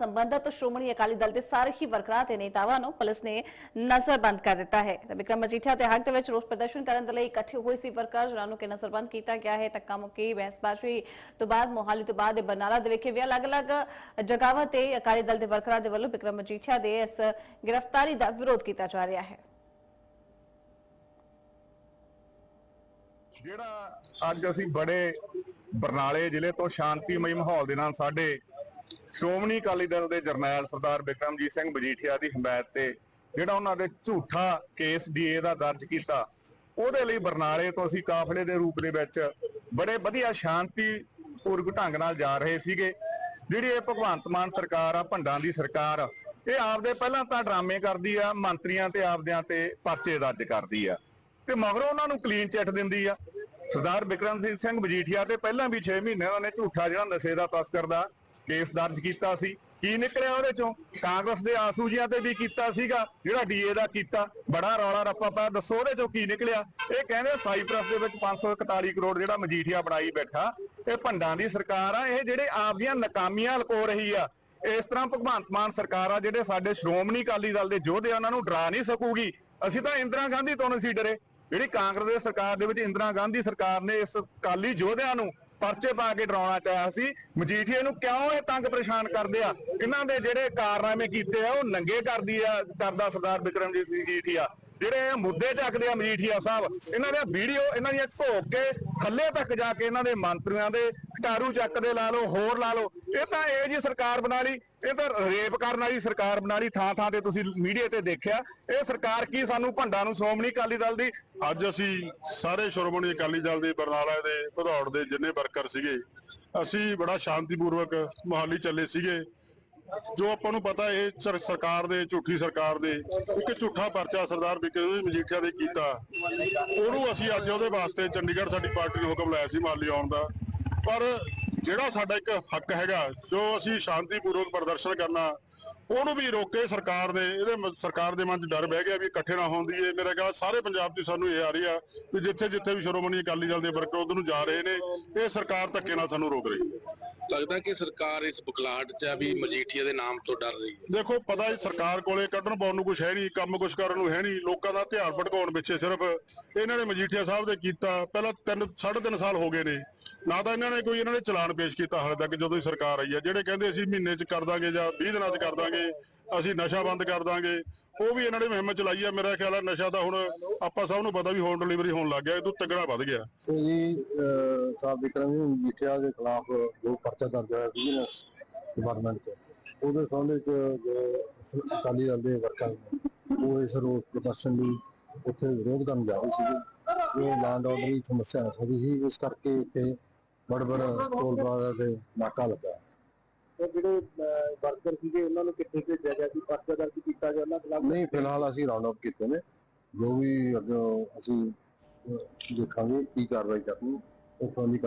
ਸੰਬੰਧਤ ਸ਼੍ਰੋਮਣੀ ਅਕਾਲੀ ਦਲ ਦੇ ਸਾਰੇ ਹੀ ਵਰਕਰਾਂ ਤੇ ਨੇਤਾਵਾਂ ਨੂੰ ਪੁਲਿਸ ਨੇ ਨਜ਼ਰਬੰਦ ਕਰ ਦਿੱਤਾ ਹੈ। ਤਾਂ ਵਿਕਰਮ ਮਜੀਠੀਆ ਤੇ ਹੱਕ ਦੇ ਵਿੱਚ ਰੋਸ ਪ੍ਰਦਰਸ਼ਨ ਕਰਨ ਦੇ ਲਈ ਇਕੱਠੇ ਹੋਏ ਸੀ ਵਰਕਰ, ਜਿਨ੍ਹਾਂ ਨੂੰ ਕਿ ਨਜ਼ਰਬੰਦ ਕੀਤਾ ਗਿਆ ਹੈ। ਧੱਕਾ ਮੁੱਕੀ, ਬਹਿਸਬਾਜ਼ੀ ਤੋਂ ਬਾਅਦ, ਮੋਹਾਲੀ ਤੋਂ ਬਾਅਦ ਬਰਨਾਲਾ ਦੇ ਵਿਖੇ ਵੀ ਅਲੱਗ-ਅਲੱਗ ਜਗ੍ਹਾਵਾਂ ਤੇ ਅਕਾਲੀ ਦਲ ਦੇ ਵਰਕਰਾਂ ਦੇ ਵੱਲੋਂ ਵਿਕਰਮ ਮਜੀਠੀਆ ਦੇ ਇਸ ਗ੍ਰਿਫਤਾਰੀ ਦਾ ਵਿਰੋਧ ਕੀਤਾ ਜਾ ਰਿਹਾ ਹੈ। ਜਿਹੜਾ ਅੱਜ ਅਸੀਂ ਬੜੇ ਬਰਨਾਲੇ ਜ਼ਿਲ੍ਹੇ ਤੋਂ ਸ਼ਾਂਤੀਮਈ ਮਾਹੌਲ ਦੇ ਨਾਲ ਸਾਡੇ ਸ਼੍ਰੋਮਣੀ ਅਕਾਲੀ ਦਲ ਦੇ ਜਰਨੈਲ ਸਰਦਾਰ ਬਿਕਰਮਜੀਤ ਸਿੰਘ ਮਜੀਠੀਆ ਦੀ ਹਮਾਇਤ ਤੇ ਜਿਹੜਾ ਉਹਨਾਂ ਦੇ ਝੂਠਾ ਕੇਸ ਡੀਏ ਦਾ ਦਰਜ ਕੀਤਾ, ਉਹਦੇ ਲਈ ਬਰਨਾਲੇ ਤੋਂ ਅਸੀਂ ਕਾਫਲੇ ਦੇ ਰੂਪ ਦੇ ਵਿੱਚ ਬੜੇ ਵਧੀਆ ਸ਼ਾਂਤੀ ਪੂਰਵਕ ਢੰਗ ਨਾਲ ਜਾ ਰਹੇ ਸੀਗੇ। ਜਿਹੜੀ ਇਹ ਭਗਵੰਤ ਮਾਨ ਸਰਕਾਰ ਆ, ਭੰਡਾਂ ਦੀ ਸਰਕਾਰ ਇਹ ਆਪਦੇ ਪਹਿਲਾਂ ਤਾਂ ਡਰਾਮੇ ਕਰਦੀ ਆ, ਮੰਤਰੀਆਂ ਤੇ ਆਪਦਿਆਂ ਤੇ ਪਰਚੇ ਦਰਜ ਕਰਦੀ ਆ। ਤੇ ਮਗਰੋਂ ਉਹਨਾਂ ਨੂੰ ਕਲੀਨ ਚਿੱਟ ਦਿੰਦੀ ਆ। ਸਰਦਾਰ ਬਿਕਰਮ ਸਿੰਘ ਸਿੰਘ ਮਜੀਠੀਆ ਤੇ ਪਹਿਲਾਂ ਵੀ 6 ਮਹੀਨੇ ਉਹਨਾਂ ਨੇ ਝੂਠਾ ਜਿਹੜਾ ਨਸ਼ੇ ਦਾ ਤਸਕਰ ਦਾ ਕੇਸ ਦਰਜ ਕੀਤਾ ਸੀ। ਕੀ ਨਿਕਲਿਆ ਉਹਦੇ ਚੋਂ? ਕਾਂਗਰਸ ਦੇ ਆਸੂ ਜੀਆਂ ਤੇ ਵੀ ਕੀਤਾ ਸੀਗਾ, ਜਿਹੜਾ ਡੀਏ ਦਾ ਕੀਤਾ। ਬੜਾ ਰੌਲਾ ਰੱਪਾ ਪਾਇਆ। ਦੱਸੋ ਉਹਦੇ ਚੋਂ ਕੀ ਨਿਕਲਿਆ? ਇਹ ਕਹਿੰਦੇ ਸਾਈਪ੍ਰਸ ਦੇ ਵਿੱਚ 541 ਕਰੋੜ ਜਿਹੜਾ ਮਜੀਠੀਆ ਬਣਾਈ ਬੈਠਾ, ਇਹ ਭੰਡਾਂ ਦੀ ਸਰਕਾਰ ਆ। ਇਹ ਜਿਹੜੇ ਆਪਦੀਆਂ ਨਾਕਾਮੀਆਂ ਲਕੋ ਰਹੀ ਆ। ਇਸ ਤਰ੍ਹਾਂ ਭਗਵੰਤ ਮਾਨ ਸਰਕਾਰ ਆ, ਜਿਹੜੇ ਸਾਡੇ ਸ਼੍ਰੋਮਣੀ ਅਕਾਲੀ ਦਲ ਦੇ ਯੋਧੇ ਆ, ਉਹਨਾਂ ਨੂੰ ਡਰਾ ਨਹੀਂ ਸਕੂਗੀ। ਅਸੀਂ ਤਾਂ ਇੰਦਰਾ ਗਾਂਧੀ ਤੋਂ ਨਹੀਂ ਸੀ ਡਰੇ। ਜਿਹੜੀ ਕਾਂਗਰਸ ਦੇ ਸਰਕਾਰ ਦੇ ਵਿੱਚ ਇੰਦਰਾ ਗਾਂਧੀ ਸਰਕਾਰ ਨੇ ਇਸ ਅਕਾਲੀ ਯੋਧਿਆਂ ਨੂੰ ਪਰਚੇ ਪਾ ਕੇ ਡਰਾਉਣਾ ਚਾਹਿਆ ਸੀ। ਮਜੀਠੀਏ ਨੂੰ ਕਿਉਂ ਇਹ ਤੰਗ ਪਰੇਸ਼ਾਨ ਕਰਦੇ ਆ? ਇਹਨਾਂ ਦੇ ਜਿਹੜੇ ਕਾਰਨਾਮੇ ਕੀਤੇ ਆ, ਉਹ ਨੰਗੇ ਕਰਦੀ ਆ, ਕਰਦਾ ਸਰਦਾਰ ਬਿਕਰਮਜੀਤ ਸਿੰਘ ਮਜੀਠੀਆ। ਜਿਹੜੇ ਇਹ ਮੁੱਦੇ ਚੱਕਦੇ ਆ ਮਜੀਠੀਆ ਸਾਹਿਬ, ਇਹਨਾਂ ਦੀਆਂ ਵੀਡੀਓ, ਇਹਨਾਂ ਦੀਆਂ ਧੋਕ ਕੇ ਥੱਲੇ ਤੱਕ ਜਾ ਕੇ ਇਹਨਾਂ ਦੇ ਮੰਤਰੀਆਂ ਦੇ ਦਾਰੂ ਚੱਕ ਦੇ ਲਾ ਲਓ, ਹੋਰ ਲਾ ਲਓ। ਇਹ ਤਾਂ ਇਹ ਜੀ ਸਰਕਾਰ ਬਣਾ ਲਈ, ਇਹ ਤਾਂ ਰੇਪ ਕਰਨ ਵਾਲੀ ਸਰਕਾਰ ਬਣਾ ਲਈ ਥਾਂ ਥਾਂ ਤੇ ਤੁਸੀਂ ਮੀਡੀਆ ਤੇ ਦੇਖਿਆ। ਇਹ ਸਰਕਾਰ ਕੀ ਸਾਨੂੰ ਭੰਡਾਂ ਨੂੰ ਸ਼੍ਰੋਮਣੀ ਅਕਾਲੀ ਦਲ ਦੀ? ਅੱਜ ਅਸੀਂ ਸਾਰੇ ਸ਼੍ਰੋਮਣੀ ਅਕਾਲੀ ਦਲ ਦੇ, ਬਰਨਾਲਾ ਦੇ, ਭਦੌੜ ਦੇ ਜਿੰਨੇ ਵਰਕਰ ਸੀਗੇ, ਅਸੀਂ ਬੜਾ ਸ਼ਾਂਤੀਪੂਰਵਕ ਮੋਹਾਲੀ ਚੱਲੇ ਸੀਗੇ। ਜੋ ਆਪਾਂ ਨੂੰ ਪਤਾ, ਇਹ ਸਰਕਾਰ ਦੇ, ਝੂਠੀ ਸਰਕਾਰ ਦੇ, ਇੱਕ ਝੂਠਾ ਪਰਚਾ ਸਰਦਾਰ ਬਿਕਰਮ ਸਿੰਘ ਮਜੀਠੀਆ ਦੇ ਕੀਤਾ। ਉਹਨੂੰ ਅਸੀਂ ਅੱਜ ਉਹਦੇ ਵਾਸਤੇ ਚੰਡੀਗੜ੍ਹ ਸਾਡੀ ਪਾਰਟੀ ਨੇ ਹੁਕਮ ਲਾਇਆ ਸੀ ਮੋਹਾਲੀ ਆਉਣ ਦਾ। ਪਰ ਜਿਹੜਾ ਸਾਡਾ ਇੱਕ ਹੱਕ ਹੈਗਾ ਜੋ ਅਸੀਂ ਸ਼ਾਂਤੀਪੂਰਵਕ ਪ੍ਰਦਰਸ਼ਨ ਕਰਨਾ ਉਹਨੂੰ ਵੀ ਰੋਕੇ ਸਰਕਾਰ ਨੇ ਇਹਦੇ ਸਰਕਾਰ ਦੇ ਮਨ 'ਚ ਡਰ ਬਹਿ ਗਿਆ ਵੀ ਇਕੱਠੇ ਨਾ ਹੋਣ ਦੀ ਇਹ ਮੇਰਾ ਖਿਆਲ ਸਾਰੇ ਪੰਜਾਬ 'ਚ ਸਾਨੂੰ ਇਹ ਆ ਰਹੀ ਆ ਵੀ ਜਿੱਥੇ ਜਿੱਥੇ ਵੀ ਸ਼੍ਰੋਮਣੀ ਅਕਾਲੀ ਦਲ ਦੇ ਵਰਕਰ ਉਧਰ ਨੂੰ ਜਾ ਰਹੇ ਨੇ ਇਹ ਸਰਕਾਰ ਧੱਕੇ ਨਾਲ ਸਾਨੂੰ ਰੋਕ ਰਹੀ ਹੈ। ਲੱਗਦਾ ਕਿ ਸਰਕਾਰ ਇਸ ਬੁਕਲਾਹਟ 'ਚ ਵੀ ਮਜੀਠੀਆ ਦੇ ਨਾਮ ਤੋਂ ਡਰ ਰਹੀ ਹੈ? ਦੇਖੋ ਪਤਾ ਹੀ ਸਰਕਾਰ ਕੋਲੇ ਕੱਢਣ ਪਾਉਣ ਨੂੰ ਕੁਝ ਹੈ ਨਹੀਂ ਕੰਮ ਕੁਝ ਕਰਨ ਨੂੰ ਹੈ ਨਹੀਂ ਲੋਕਾਂ ਦਾ ਧਿਆਨ ਭਟਕਾਉਣ ਪਿੱਛੇ ਸਿਰਫ ਇਹਨਾਂ ਨੇ ਮਜੀਠੀਆ ਸਾਹਿਬ ਦੇ ਕੀਤਾ ਪਹਿਲਾਂ 3 3.5 ਸਾਲ ਹੋ ਗਏ ਨੇ। ਨਾ ਤਾਂ ਇਹਨਾਂ ਨੇ ਕੋਈ ਇਹਨਾਂ ਨੇ ਚਲਾਨ ਪੇਸ਼ ਕੀਤਾ ਹਾਲੇ ਤੱਕ ਜਦੋਂ ਦੀ ਸਰਕਾਰ ਆਈ ਹੈ ਜਿਹੜੇ ਕਹਿੰਦੇ ਅਸੀਂ ਮਹੀਨੇ 'ਚ ਕਰ ਦਾਂਗੇ ਜਾਂ 20 ਦਿਨਾਂ 'ਚ ਕਰ ਦਾਂਗੇ, ਅਸੀਂ ਨਸ਼ਾ ਬੰਦ ਕਰ ਦਾਂਗੇ, ਉਹ ਵੀ ਇਹਨਾਂ ਨੇ ਮੁਹਿੰਮ ਚਲਾਈ ਹੈ ਮੇਰਾ ਖਿਆਲ ਹੈ ਨਸ਼ਾ ਤਾਂ ਹੁਣ ਆਪਾਂ ਸਭ ਨੂੰ ਪਤਾ ਵੀ ਹੋਮ ਡਿਲੀਵਰੀ ਹੋਣ ਲੱਗ ਗਿਆ ਇਹ ਤੋਂ ਤਗੜਾ ਵੱਧ ਗਿਆ। ਤੇ ਜੀ ਸਾਹਿਬ ਵਿਕਰਮ ਸਿੰਘ ਮਜੀਠੀਆ ਦੇ ਖਿਲਾਫ ਜੋ ਪਰਚਾ ਦਰਜ ਹੋਇਆ ਸੀ ਡਿਪਾਰਟਮੈਂਟ 'ਚ, ਉਹਦੇ ਸੰਬੰਧ ਜੋ ਅਕਾਲੀ ਦਲ ਦੇ ਵਰਕਰ ਉਹ ਇਸ ਰੋਸ ਪ੍ਰਦਰਸ਼ਨ ਲਈ ਉੱਥੇ ਵਿਰੋਧ ਕਰਨ ਜਾ ਰਹੇ ਸੀ ਜੋ ਲੈਂਡ ਆਰਡਰ ਦੀ ਸਮੱਸਿਆ ਹੋ ਸਕਦੀ ਸੀ ਇਸ ਕਰਕੇ ਇੱਥੇ ਬੜ ਬੜ ਟੋਲ ਪਲਾਜ਼ਾ ਤੇ ਨਾਕਾ ਲੱਗਾ। ਤੇ ਜਿਹੜੇ ਵਰਕਰ ਸੀਗੇ ਉਹਨਾਂ ਨੂੰ ਕਿੱਥੇ ਭੇਜਿਆ ਗਿਆ ਸੀ? ਪਰਚਾ ਦਰਜ ਕੀਤਾ ਗਿਆ ਉਹਨਾਂ ਖਿਲਾਫ? ਨਹੀਂ ਫਿਲਹਾਲ ਅਸੀਂ ਰਾਉਂਡ ਅਪ ਕੀਤੇ ਨੇ। ਜੋ ਵੀ ਅੱਗੇ ਅਸੀਂ ਦੇਖਾਂਗੇ ਕੀ ਕਾਰਵਾਈ ਕਰਨੀ ਉਹ ਸੰਬੰਧੀ